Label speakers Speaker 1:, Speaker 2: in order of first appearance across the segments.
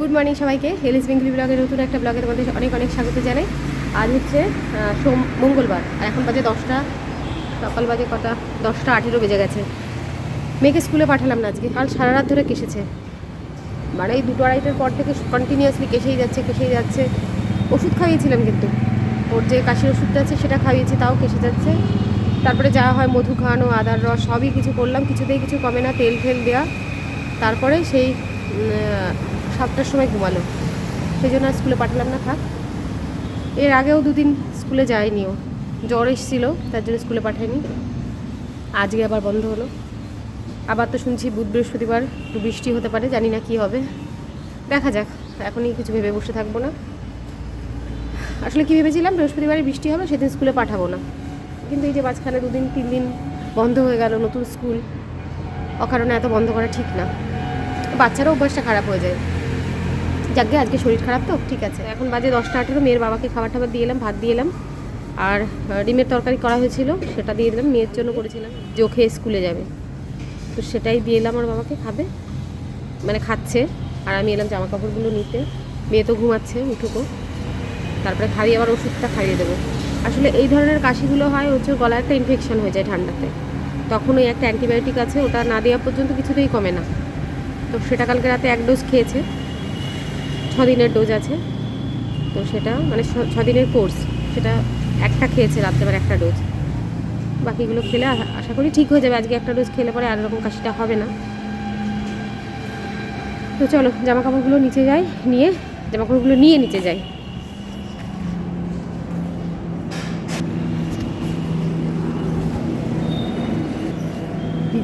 Speaker 1: Good morning সবাইকে। হেলিস Bengali ব্লগের নতুন একটা ব্লগের মধ্যে অনেক অনেক স্বাগত জানাই। আজ হচ্ছে সোম, মঙ্গলবার। আর এখন বাজে দশটা, সকাল বাজে কটা? দশটা আঠেরো বেজে গেছে। মেয়েকে স্কুলে পাঠালাম না আজকে। কাল সারা রাত ধরে কেসেছে। মানে এই দুটো আড়াইটার পর থেকে কন্টিনিউয়াসলি কেসেই যাচ্ছে কেসেই যাচ্ছে। ওষুধ খাইয়েছিলাম কিন্তু। ওর যে কাশির ওষুধটা আছে সেটা খাইয়েছি, তাও কেসে যাচ্ছে। তারপরে যা হয়, মধু খাওয়ানো, আদার রস, সবই কিছু করলাম। কিছুতেই কিছু কমে না তেল ফেল দেওয়া তারপরে সেই সাতটার সময় ঘুমালো। সেই জন্য আর স্কুলে পাঠালাম না, থাক। এর আগেও দুদিন স্কুলে যায়নি ও জ্বর এসেছিল, তার জন্য স্কুলে পাঠায়নি। আজকে আবার বন্ধ হলো। আবার তো শুনছি বুধ বৃহস্পতিবার, একটু বৃষ্টি হতে পারে, জানি না কি হবে। দেখা যাক, এখনই কিছু ভেবে বসে থাকব না। আসলে কী ভেবেছিলাম, বৃহস্পতিবারে বৃষ্টি হবে, সেদিন স্কুলে পাঠাবো না। কিন্তু এই যে মাঝখানে দুদিন, তিন দিন বন্ধ হয়ে গেল নতুন স্কুল, অকারণে এত বন্ধ করা ঠিক না। বাচ্চারও অভ্যাসটা খারাপ হয়ে যায়। যাকে আজকে শরীর খারাপ তো, ঠিক আছে। এখন বাজে দশটা আঠেরো, মেয়ের বাবাকে খাবার টাবার দিয়ে এলাম, ভাত দিয়ে এলাম। আর ডিমের তরকারি করা হয়েছিল, সেটা দিয়ে দিলাম, মেয়ের জন্য করেছিলাম। খেয়ে স্কুলে যাবে। তো সেটাই দিয়ে এলাম আমার বাবাকে, খাবে। মানে খাচ্ছে, আর আমি এলাম জামা কাপড়গুলো নিতে। মেয়ে তো ঘুমাচ্ছে, উঠুকো তারপরে খাইয়ে আবার ওষুধটা খাইয়ে দেবো। আসলে এই ধরনের কাশিগুলো হয়, হচ্ছে গলায় একটা ইনফেকশন হয়ে যায় ঠান্ডাতে। তখন ওই একটা অ্যান্টিবায়োটিক আছে, ওটা না দেওয়া পর্যন্ত কিছুতেই কমে না। তো সেটা কালকে রাতে এক ডোজ খেয়েছে। দিনের ডোজ আছে। তো সেটা মানে দিনের কোর্স সেটা একটা খেয়েছে রাত্রেবার একটা ডোজ বাকিগুলো খেলে আশা করি ঠিক হয়ে যাবে। আজকে একটা ডোজ খেলে পরে আর এরকম কাশিটা হবে না। তো চলো জামা কাপড়গুলো নিচে যাই, নিয়ে জামা কাপড়গুলো নিয়ে নিচে যাই।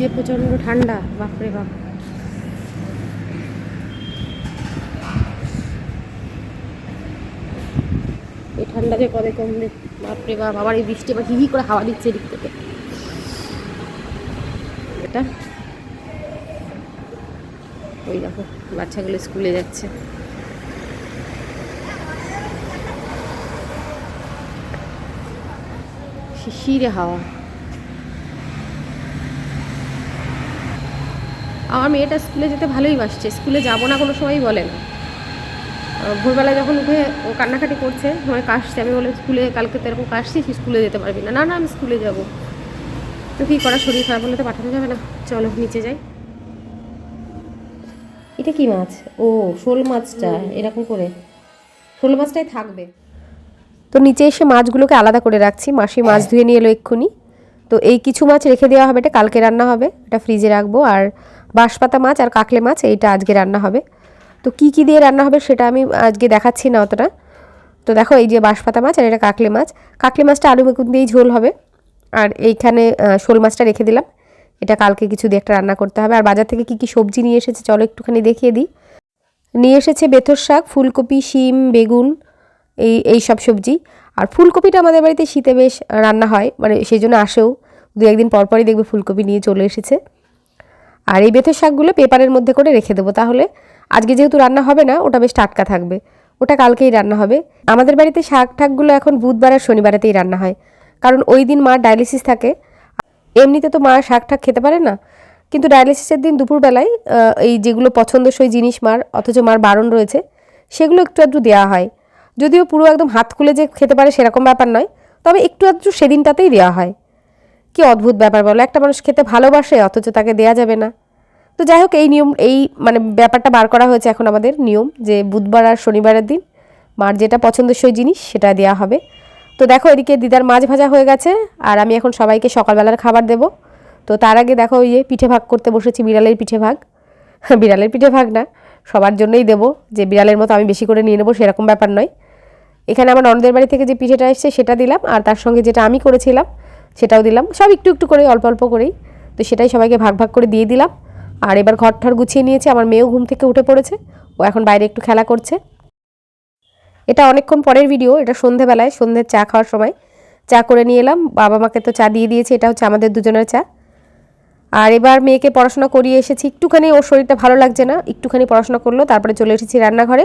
Speaker 1: যে প্রচণ্ড ঠান্ডা, বাপরে বাপ। ঠান্ডা যে কবে কমবে। বাপরে বাপ, আবার এই বৃষ্টি বা হিহি করে হাওয়া দিচ্ছে এদিক থেকে। এটা। ওই দেখো, বাচ্চাগুলো স্কুলে যাচ্ছে। শিশিরে হাওয়া। আমার মেয়েটা স্কুলে যেতে ভালোই বাসছে। স্কুলে যাব না কোনো সময়ই বলে না। আহ, ভোরবেলায় যখন উঠে ও কান্নাকাটি করছে মানে কাশছে আমি বলে স্কুলে কালকে তো এরকম কাশছিস স্কুলে যেতে পারবি না। না না আমি স্কুলে যাব। তো কী করা শরীর খারাপ হলে তো পাঠানো যাবে না। চলো নিচে যাই। এটা কি মাছ? ও শোল মাছটা এরকম করে। শোল মাছটাই থাকবে। তো নিচে এসে মাছগুলোকে আলাদা করে রাখছি। মাসি মাছ ধুয়ে নিয়ে এলো এক্ষুনি। তো এই কিছু মাছ রেখে দেওয়া হবে। এটা কালকে রান্না হবে। এটা ফ্রিজে রাখব। আর বাঁশপাতা মাছ আর কাকলে মাছ এইটা আজকে রান্না হবে। তো কি কি দিয়ে রান্না হবে সেটা আমি আজকে দেখাচ্ছি না অতটা। তো দেখো এই যে বাঁশপাতা মাছ আর এটা কাকলে মাছ। কাকলে মাছটা আলু বেগুন দিয়েই ঝোল হবে। আর এইখানে শোল মাছটা রেখে দিলাম। এটা কালকে কিছু দিয়ে একটা রান্না করতে হবে। আর বাজার থেকে কি কি সবজি নিয়ে এসেছে চলো একটুখানি দেখিয়ে দিই। নিয়ে এসেছে বেথর শাক, ফুলকপি, শিম, বেগুন, এই এই সব সবজি। আর ফুলকপিটা আমাদের বাড়িতে শীতে বেশ রান্না হয়। মানে সেই জন্য আসেও। দু একদিন পরপরই দেখবে ফুলকপি নিয়ে চলে এসেছে। আর এই বেথের শাকগুলো পেপারের মধ্যে করে রেখে দেবো তাহলে। আজকে যেহেতু রান্না হবে না, ওটা বেশ টাটকা থাকবে। ওটা কালকেই রান্না হবে। আমাদের বাড়িতে শাক ঠাকগুলো এখন বুধবার আর শনিবারেতেই রান্না হয়। কারণ ওই দিন মার ডায়ালিসিস থাকে। এমনিতে তো মা শাক ঠাক খেতে পারে না। কিন্তু ডায়ালিসিসের দিন দুপুরবেলায় এই যেগুলো পছন্দসই জিনিস মার, অথচ মার বারণ রয়েছে, সেগুলো একটু আধটু দেওয়া হয়। যদিও পুরো একদম হাত খুলে যে খেতে পারে সেরকম ব্যাপার নয়, তবে একটু আধটু সেদিনটাতেই দেওয়া হয়। কি অদ্ভুত ব্যাপার বলো? একটা মানুষ খেতে ভালোবাসে, অথচ তাকে দেয়া যাবে না। তো যাই হোক, এই নিয়ম, এই মানে ব্যাপারটা বার করা হয়েছে এখন আমাদের নিয়ম যে বুধবার আর শনিবারের দিন মার যেটা পছন্দসই জিনিস সেটা দেওয়া হবে। তো দেখো এদিকে দিদার মাছ ভাজা হয়ে গেছে, আর আমি এখন সবাইকে সকালবেলার খাবার দেবো। তো তার আগে দেখো ওই যে পিঠে ভাগ করতে বসেছি, বিড়ালের পিঠে ভাগ। বিড়ালের পিঠে ভাগ না, সবার জন্যই দেবো। যে বিড়ালের মতো আমি বেশি করে নিয়ে নেব সেরকম ব্যাপার নয়। এখানে আমার ননদের বাড়ি থেকে যে পিঠেটা এসছে সেটা দিলাম, আর তার সঙ্গে যেটা আমি করেছিলাম সেটাও দিলাম। সব একটু একটু করে অল্প অল্প করেই। তো সেটাই সবাইকে ভাগ ভাগ করে দিয়ে দিলাম। আর এবার ঘর ঠর গুছিয়ে নিয়েছে। আমার মেয়েও ঘুম থেকে উঠে পড়েছে। ও এখন বাইরে একটু খেলা করছে। এটা অনেকক্ষণ পরের ভিডিও। এটা সন্ধেবেলায় সন্ধ্যের চা খাওয়ার সময়। চা করে নিয়ে এলাম। বাবা মাকে তো চা দিয়ে দিয়েছে। এটা হচ্ছে আমাদের দুজনের চা। আর এবার মেয়েকে পড়াশোনা করিয়ে এসেছি। একটুখানি ওর শরীরটা ভালো লাগছে না। একটুখানি পড়াশোনা করল। তারপরে চলে এসেছি রান্নাঘরে।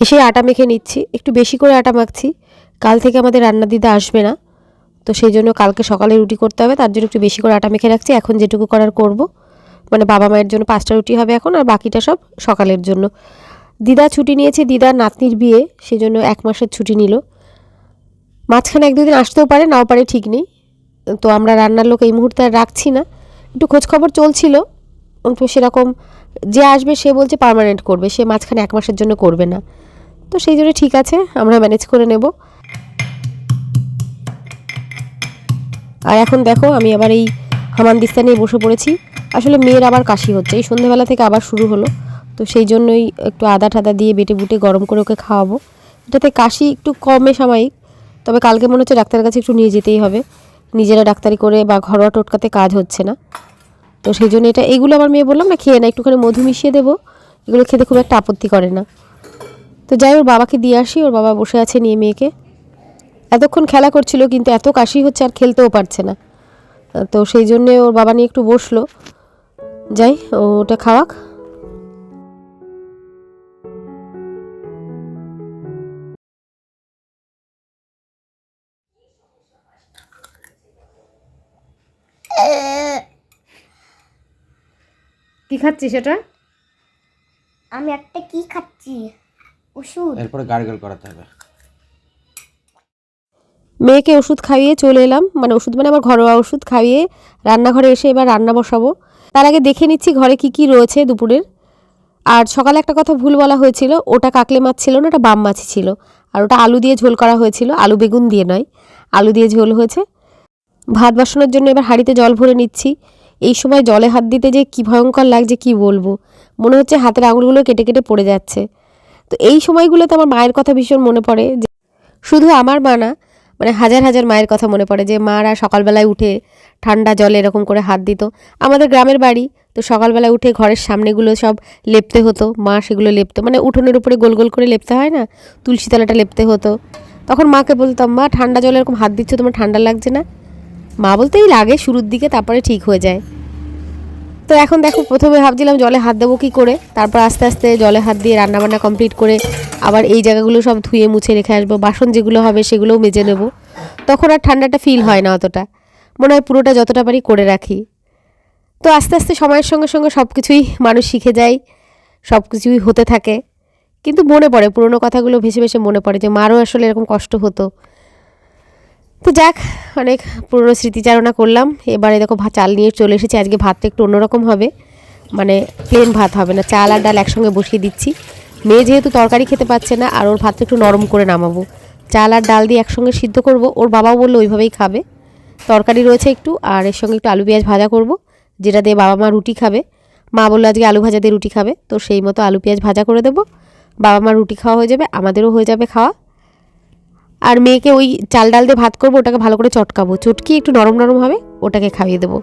Speaker 1: এসে আটা মেখে নিচ্ছি। একটু বেশি করে আটা মাখছি। কাল থেকে আমাদের রান্না দিতে আসবে না। তো সেই জন্য কালকে সকালে রুটি করতে হবে, তার জন্য একটু বেশি করে আটা মেখে রাখছি। এখন যেটুকু করার করব। মানে বাবা মায়ের জন্য পাঁচটা রুটি হবে এখন, আর বাকিটা সব সকালের জন্য। দিদা ছুটি নিয়েছে দিদার নাতনির বিয়ে সেই জন্য এক মাসের ছুটি নিল। মাঝখানে এক দুদিন আসতেও পারে, নাও পারে, ঠিক নেই। তো আমরা রান্নার লোক এই মুহূর্তে আর রাখছি না। একটু খোঁজখবর চলছিল তো সেরকম যে আসবে, সে বলছে পার্মানেন্ট করবে, সে মাঝখানে এক মাসের জন্য করবে না। তো সেই জন্য ঠিক আছে, আমরা ম্যানেজ করে নেব। আর এখন দেখো, আমি আবার এই হামানদিস্তা নিয়ে বসে পড়েছি। আসলে মেয়ের আবার কাশি হচ্ছে। এই সন্ধ্যেবেলা থেকে আবার শুরু হলো। তো সেই জন্যই একটু আদা ঠাদা দিয়ে বেটে বুটে গরম করে ওকে খাওয়াবো। এটাতে কাশি একটু কমে সাময়িক, তবে কালকে মনে হচ্ছে ডাক্তারের কাছে একটু নিয়ে যেতেই হবে। নিজেরা ডাক্তারি করে বা ঘরোয়া টোটকাতে কাজ হচ্ছে না। তো সেই জন্য এটা এইগুলো আমার মেয়ে বললাম না, খেয়ে না, একটুখানি মধু মিশিয়ে দেবো। এগুলো খেতে খুব একটা আপত্তি করে না। তো যাই ওর বাবাকে দিয়ে আসি। ওর বাবা বসে আছে নিয়ে মেয়েকে। এতক্ষণ খেলা করছিল কিন্তু এত কাশি হচ্ছে আর খেলতেও পারছে না। তো সেই জন্যে ওর বাবা নিয়ে একটু বসল। যাই ওটা খাওয়াক। কি খাচ্ছিস সেটা
Speaker 2: আমি একটা কি খাচ্ছি? ওষুধ।
Speaker 3: এরপরে গার্গল করাতে হবে।
Speaker 1: মেয়েকে ওষুধ খাইয়ে চলে এলাম। মানে ওষুধ মানে আমার ঘরোয়া ওষুধ খাইয়ে রান্নাঘরে এসে এবার রান্না বসাবো। তার আগে দেখে নিচ্ছি ঘরে কি কি রয়েছে দুপুরের। আর সকালে একটা কথা ভুল বলা হয়েছিল, ওটা কাকলে মাছ ছিল না, ওটা বাম মাছ ছিল। আর ওটা আলু দিয়ে ঝোল করা হয়েছিল, আলু বেগুন দিয়ে নয়, আলু দিয়ে ঝোল হয়েছে। ভাত বসানোর জন্য এবার হাঁড়িতে জল ভরে নিচ্ছি। এই সময় জলে হাত দিতে যে কি ভয়ঙ্কর লাগছে, কি বলব? মনে হচ্ছে হাতের আঙুলগুলো কেটে কেটে পড়ে যাচ্ছে। তো এই সময়গুলোতে আমার মায়ের কথা ভীষণ মনে পড়ে যে শুধু আমার মা না মানে হাজার হাজার মায়ের কথা মনে পড়ে যে মারা সকালবেলায় উঠে ঠান্ডা জলে এরকম করে হাত দিত। আমাদের গ্রামের বাড়ি, তো সকালবেলায় উঠে ঘরের সামনেগুলো সব লেপতে হতো, মা সেগুলো লেপতো। মানে উঠোনের উপরে গোল গোল করে লেপতে হয় না? তুলসী তলাটা লেপতে হতো। তখন মাকে বলতাম, মা, ঠান্ডা জলে এরকম হাত দিচ্ছ, তোমার ঠান্ডা লাগছে না? মা বলতেই লাগে, শুরুর দিকে, তারপরে ঠিক হয়ে যায়। তো এখন দেখো, প্রথমে ভাবছিলাম জলে হাত দেবো কী করে, তারপর আস্তে আস্তে জলে হাত দিয়ে রান্নাবান্না কমপ্লিট করে আবার এই জায়গাগুলো সব ধুয়ে মুছে রেখে আসব। বাসন যেগুলো হবে সেগুলোও মেজে নেব। তখন আর ঠান্ডাটা ফিল হয় না অতটা। মনে হয় পুরোটা যতটা পারি করে রাখি। তো আস্তে আস্তে সময়ের সঙ্গে সঙ্গে সব কিছুই মানুষ শিখে যায় সব কিছুই হতে থাকে। কিন্তু মনে পড়ে, পুরোনো কথাগুলো ভেসে ভেসে মনে পড়ে যে, মারও আসলে এরকম কষ্ট হতো। তো যাক, অনেক পুরনো স্মৃতিচারণা করলাম। এবারে দেখো চাল নিয়ে চলে এসেছি। আজকে ভাতটা একটু অন্যরকম হবে। মানে প্লেন ভাত হবে না। চাল আর ডাল একসঙ্গে বসিয়ে দিচ্ছি। মেয়ে যেহেতু তরকারি খেতে পাচ্ছে না, আর ওর ভাতটা একটু নরম করে নামাবো। চাল আর ডাল দিয়ে একসঙ্গে সিদ্ধ করব। ওর বাবাও বলল ওইভাবেই খাবে। তরকারি রয়েছে একটু, আর এর সঙ্গে একটু আলু পেঁয়াজ ভাজা করব, যেটা দিয়ে বাবা মা রুটি খাবে। মা বলল আজকে আলু ভাজা দিয়ে রুটি খাবে, তো সেই মতো আলু পেঁয়াজ ভাজা করে দেবো। বাবা মা রুটি খাওয়া হয়ে যাবে, আমাদেরও হয়ে যাবে খাওয়া। আর মেয়েকে ওই চাল ডাল দিয়ে ভাত করব, ওটাকে ভালো করে চটকাবো। চটকি একটু নরম নরম হবে, ওটাকে খাইয়ে দেবো।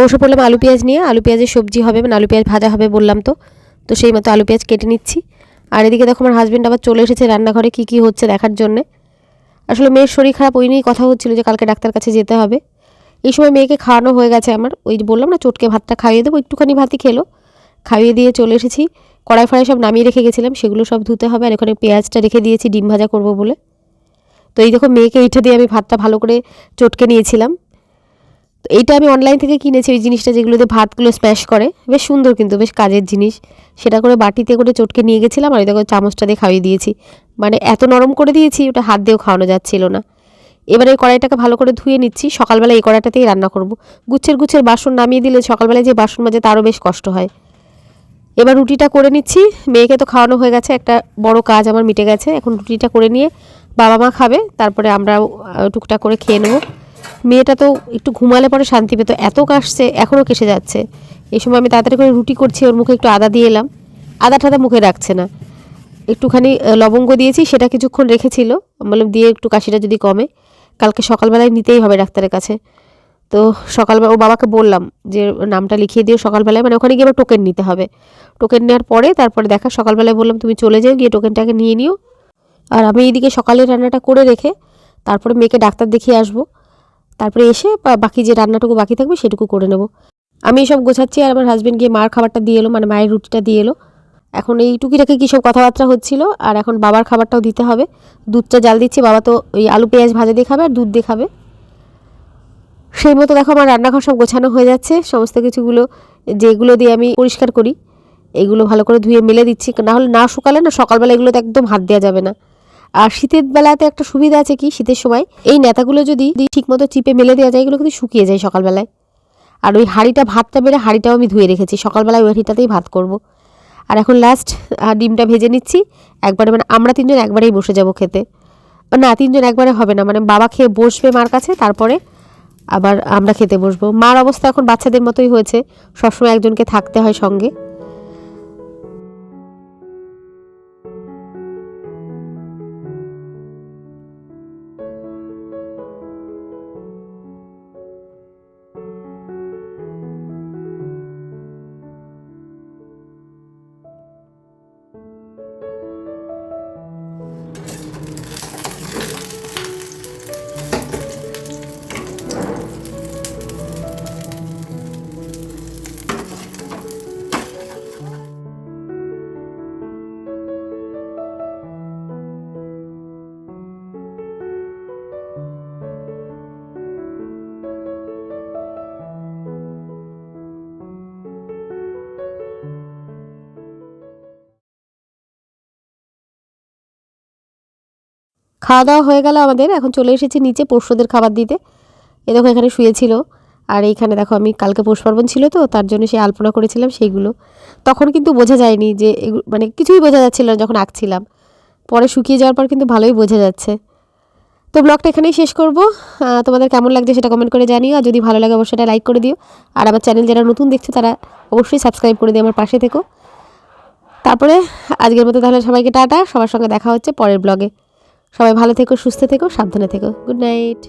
Speaker 1: বসে পড়লাম আলু পেঁয়াজ নিয়ে। আলু পেঁয়াজের সবজি হবে মানে আলু পেঁয়াজ ভাজা হবে বললাম তো। তো সেই মতো আলু পেঁয়াজ কেটে নিচ্ছি। আর এদিকে দেখো আমার হাজব্যান্ড আবার চলে এসেছে রান্নাঘরে কী কী হচ্ছে দেখার জন্যে। আসলে মেয়ের শরীর খারাপ, ওই নিয়েই কথা হচ্ছিল যে কালকে ডাক্তার কাছে যেতে হবে। এই সময় মেয়েকে খাওয়ানো হয়ে গেছে আমার। ওই বললাম না, চটকে ভাতটা খাইয়ে দেবো, একটুখানি ভাতই খেলো খাইয়ে দিয়ে চলে এসেছি। কড়াই ফড়াই সব নামিয়ে রেখে গেছিলাম, সেগুলো সব ধুতে হবে আর এখানে পেঁয়াজটা রেখে দিয়েছি, ডিম ভাজা করব বলে। তো এই দেখো মেয়েকে এইটা দিয়ে আমি ভাতটা ভালো করে চটকে নিয়েছিলাম। তো এইটা আমি অনলাইন থেকে কিনেছি, ওই জিনিসটা যেগুলোতে ভাতগুলো স্ম্যাশ করে। বেশ সুন্দর কিন্তু, বেশ কাজের জিনিস। সেটা করে বাটিতে করে চটকে নিয়ে গেছিলাম, আর দেখো চামচটা দিয়ে খাইয়ে দিয়েছি। মানে এত নরম করে দিয়েছি, ওটা হাত দিয়েও খাওয়ানো যাচ্ছিল না। এবারে এই কড়াইটাকে ভালো করে ধুয়ে নিচ্ছি, সকালবেলা এই কড়াইটাতেই রান্না করব। গুচ্ছের গুচ্ছের বাসন নামিয়ে দিলে সকালবেলায় যে বাসন মাজে তারও বেশ কষ্ট হয়। এবার রুটিটা করে নিচ্ছি। মেয়েকে তো খাওয়ানো হয়ে গেছে, একটা বড় কাজ আমার মিটে গেছে। এখন রুটিটা করে নিয়ে বাবা মা খাবে, তারপরে আমরা টুকটাক করে খেয়ে নেব। মেয়েটা তো একটু ঘুমালে পরে শান্তি পেতো। এত কাশছে এখনও কেসে যাচ্ছে। এই সময় আমি তাড়াতাড়ি করে রুটি করছি, ওর মুখে একটু আদা দিয়ে এলাম। আদা ঠাদা মুখে রাখছে না। একটুখানি লবঙ্গ দিয়েছি, সেটা কিছুক্ষণ রেখেছিল। বললাম, দিয়ে একটু কাশিটা যদি কমে, কালকে সকালবেলায় নিতেই হবে ডাক্তারের কাছে। তো সকালবেলা ও বাবাকে বললাম যে, নামটা লিখিয়ে দিও সকালবেলায়। মানে ওখানে গিয়ে আবার টোকেন নিতে হবে। টোকেন নেওয়ার পরে তারপরে দেখা, সকালবেলায় বললাম, তুমি চলে যাও, গিয়ে টোকেনটাকে নিয়ে নিও। আর আমি এইদিকে সকালে রান্নাটা করে রেখে, তারপরে মেয়েকে ডাক্তার দেখিয়ে আসব। তারপরে এসে বাকি যে রান্নাটুকু বাকি থাকবে সেটুকু করে নেব। আমি এসব গোছাচ্ছি আর আমার হাজব্যান্ড গিয়ে মার খাবারটা দিয়ে এলো মানে মায়ের রুটিটা দিয়ে এলো। এখন এই টুকিটাকি কী সব কথাবার্তা হচ্ছিল, আর এখন বাবার খাবারটাও দিতে হবে। দুধটা জাল দিচ্ছি, বাবা তো ওই আলু পেঁয়াজ ভাজা দিয়ে খাবে আর দুধ দিয়ে খাবে। সেই মতো দেখো আমার রান্নাঘর সব গোছানো হয়ে যাচ্ছে, সমস্ত কিছুগুলো যেগুলো দিয়ে আমি পরিষ্কার করি, এগুলো ভালো করে ধুয়ে মেলে দিচ্ছি। না হলে না শুকালে না সকালবেলা এগুলোতে একদম হাত দেওয়া যাবে না। আর শীতের বেলাতে একটা সুবিধা আছে কি? শীতের সময় এই নেতাগুলো যদি ঠিকমতো চিপে মেলে দেওয়া যায়, এগুলো কিন্তু শুকিয়ে যায় সকালবেলায়। আর ওই হাঁড়িটা, ভাতটা বেড়ে হাঁড়িটাও আমি ধুয়ে রেখেছি। সকালবেলায় ওই হাঁড়িটাতেই ভাত করব। আর এখন লাস্ট ডিমটা ভেজে নিচ্ছি। একবারে মানে আমরা তিনজন একবারেই বসে যাব খেতে। না, তিনজন একবারে হবে না। মানে বাবা খেয়ে বসবে মার কাছে, তারপরে আবার আমরা খেতে বসবো। মার অবস্থা এখন বাচ্চাদের মতোই হয়েছে। সবসময় একজনকে থাকতে হয় সঙ্গে। খাওয়া দাওয়া হয়ে গেল আমাদের, এখন চলে এসেছি নিচে পরশুদের খাবার দিতে। এ দেখো এখানে শুয়েছিল, আর এইখানে দেখো আমি কালকে পৌষ পার্বণ ছিল তো, তার জন্য সেই আলপনা করেছিলাম সেইগুলো। তখন কিন্তু বোঝা যায়নি যে মানে কিছুই বোঝা যাচ্ছিল না যখন আঁকছিলাম। পরে শুকিয়ে যাওয়ার পর কিন্তু ভালোই বোঝা যাচ্ছে। তো ব্লগটা এখানেই শেষ করব। তোমাদের কেমন লাগছে সেটা কমেন্ট করে জানিও, আর যদি ভালো লাগে অবশ্যই এটা লাইক করে দিও। আর আমার চ্যানেল যারা নতুন দেখছে তারা অবশ্যই সাবস্ক্রাইব করে দিও আমার পাশে থেকো। তারপরে আজকের মতো তাহলে সবাইকে টাটা, সবার সঙ্গে দেখা হচ্ছে পরের ব্লগে সবাই ভালো থেকো সুস্থ থেকো সাবধানে থেকো। Good night